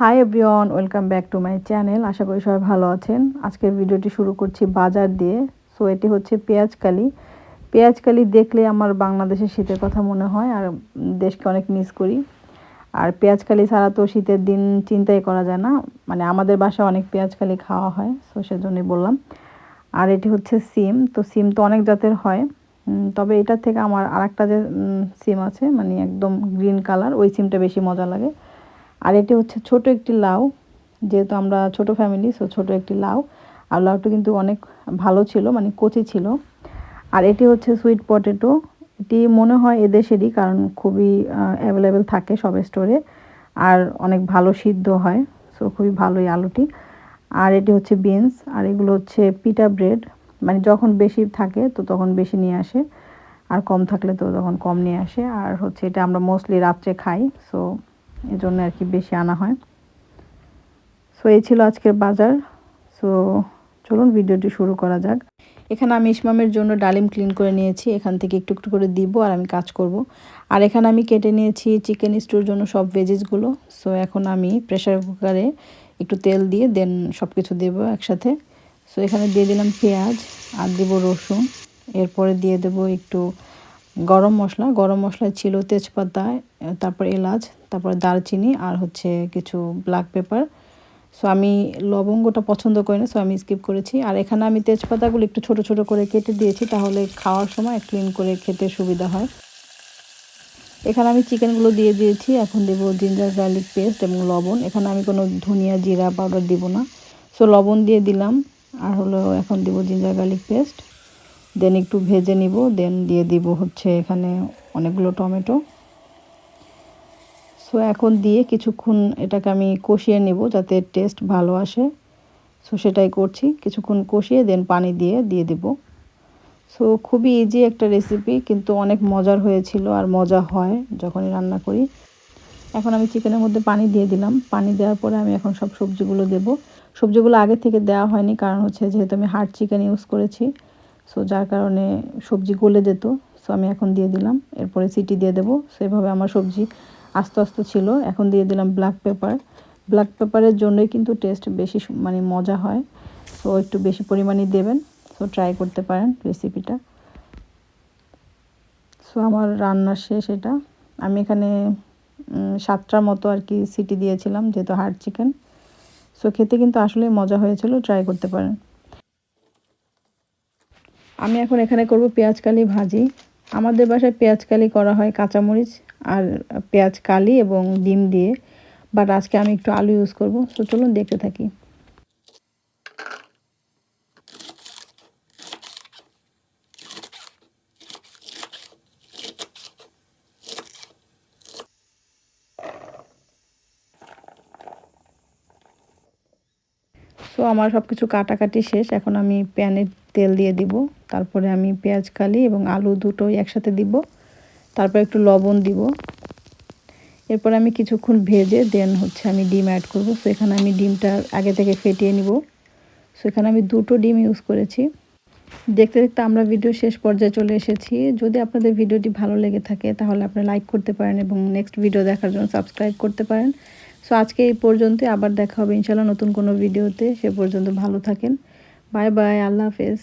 Hi everyone welcome back to my channel আশা করি সবাই ভালো আছেন। আজকের ভিডিওটি শুরু করছি বাজার দিয়ে। সো এটি হচ্ছে পেঁয়াজকালি পেঁয়াজকালি দেখলে আমার বাংলাদেশের শীতের কথা মনে হয় আর দেশকে অনেক মিস করি। আর পেঁয়াজকালি ছাড়া তো শীতের দিন চিন্তাই করা যায় না। মানে আমাদের বাসায় অনেক পেঁয়াজকালি খাওয়া হয় সো সেজন্যই বললাম। আর এটি হচ্ছে সিম। তো সিম তো অনেক জাতের হয়। তবে এটার থেকে আমার আরেকটা যে সিম আছে মানে একদম গ্রিন কালার ওই সিমটা বেশি মজা লাগে। আর এটি হচ্ছে ছোট একটি লাউ, যেহেতু আমরা ছোট ফ্যামিলি সো ছোট একটি লাউ। আর লাউটা কিন্তু অনেক ভালো ছিল মানে কচি ছিল। আর এটি হচ্ছে সুইট পটেটো এটি মনে হয় এদেশেরই, কারণ খুবই অ্যাভেলেবেল থাকে সব স্টোরে আর অনেক ভালো সিদ্ধ হয় সো খুবই ভালোই আলুটি। আর এটি হচ্ছে বিনস আর এগুলো হচ্ছে পিটা ব্রেড মানে যখন বেশি থাকে, তো তখন বেশি নিয়ে আসে। আর কম থাকলে তো তখন কম নিয়ে আসে। আর হচ্ছে এটা আমরা মোস্টলি রাত্রে খাই সো এজন্য আর কি বেশি আনা হয়। সো এই ছিল আজকের বাজার। সো চলুন ভিডিওটি শুরু করা যাক। এখানে আমি ইসমামের জন্য ডালিম ক্লিন করে নিয়েছি। এখান থেকে একটু একটু করে দিব আর আমি কাজ করব। আর এখানে আমি কেটে নিয়েছি চিকেন স্টোর জন্য সব ভেজেসগুলো সো এখন আমি প্রেশার কুকারে একটু তেল দিয়ে দেন সব কিছু দেবো একসাথে। সো এখানে দিয়ে দিলাম পেঁয়াজ আর দেবো রসুন। এরপরে দিয়ে দেব একটু গরম মশলা গরম মশলা ছিল তেজপাতা তারপর এলাচ, তারপর দারচিনি আর হচ্ছে কিছু ব্ল্যাক পেপার সো আমি লবঙ্গটা পছন্দ করি না সো আমি স্কিপ করেছি। আর এখানে আমি তেজপাতাগুলো একটু ছোট ছোট করে কেটে দিয়েছি, তাহলে খাওয়ার সময় ক্লিন করে খেতে সুবিধা হয়। এখানে আমি চিকেনগুলো দিয়ে দিয়েছি, এখন দেবো জিঞ্জার গার্লিক পেস্ট এবং লবণ। এখানে আমি কোনো ধনিয়া, জিরা পাউডার দিব না। সো লবণ দিয়ে দিলাম, আর হলো এখন দিব জিঞ্জার গার্লিক পেস্ট দেন একটু ভেজে নিব দেন দিয়ে দিব হচ্ছে এখানে অনেকগুলো টমেটো। সো এখন দিয়ে কিছুক্ষণ এটাকে আমি কষিয়ে নেব যাতে টেস্ট ভালো আসে। সো সেটাই করছি, কিছুক্ষণ কষিয়ে দেন পানি দিয়ে দিয়ে দিব। সো খুবই ইজি একটা রেসিপি কিন্তু অনেক মজার হয়েছিল আর মজা হয় যখনই রান্না করি। এখন আমি চিকেনের মধ্যে পানি দিয়ে দিলাম। পানি দেওয়ার পরে আমি এখন সব সবজিগুলো দেব। সবজিগুলো আগে থেকে দেওয়া হয়নি, কারণ হচ্ছে যেহেতু আমি হার্ড চিকেন ইউজ করেছি। সো যার কারণে সবজি গলে যেত সো আমি এখন দিয়ে দিলাম। এরপরে সিটি দিয়ে দেবো। সেভাবে আমার সবজি আস্তে আস্তে ছিল। এখন দিয়ে দিলাম ব্ল্যাক পেপার ব্ল্যাক পেপারের জন্যই কিন্তু টেস্ট বেশি মানে মজা হয়। সো একটু বেশি পরিমাণে দেবেন। সো ট্রাই করতে পারেন রেসিপিটা সো আমার রান্না শেষ এটা। আমি এখানে সাতটার মতো আর কি সিটি দিয়েছিলাম, যেহেতু হার্ড চিকেন সো খেতে কিন্তু আসলে মজা হয়েছিল। ট্রাই করতে পারেন। আমি এখন এখানে করব পেঁয়াজ কালি ভাজি। আমাদের বাসায় পেঁয়াজ কালি করা হয় কাঁচামরিচ আর পেঁয়াজ কালি এবং ডিম দিয়ে। বাট আজকে আমি একটু আলু ইউজ করব। তো চলুন দেখতে থাকি। তো আমার সব কিছু কাটাকাটি শেষ। এখন আমি প্যানে তেল দিয়ে দিব। তারপরে আমি পেঁয়াজ, কালি এবং আলু দুটোই একসাথে দিব। তারপর একটু লবণ দিব। এরপর আমি কিছুক্ষণ ভেজে দেন হচ্ছে আমি ডিম অ্যাড করব। সো এখানে আমি ডিমটা আগে থেকে ফেটিয়ে নিব। সো এখানে আমি দুটো ডিম ইউজ করেছি। দেখতে দেখতে আমরা ভিডিও শেষ পর্যায়ে চলে এসেছি। যদি আপনাদের ভিডিওটি ভালো লেগে থাকে, তাহলে আপনি লাইক করতে পারেন এবং নেক্সট ভিডিও দেখার জন্য সাবস্ক্রাইব করতে পারেন। সো আজকে এই পর্যন্ত আবার দেখা হবে ইনশাল্লাহ নতুন কোনো ভিডিওতে সে পর্যন্ত ভালো থাকেন। বাই বাই আল্লাহ হাফেজ।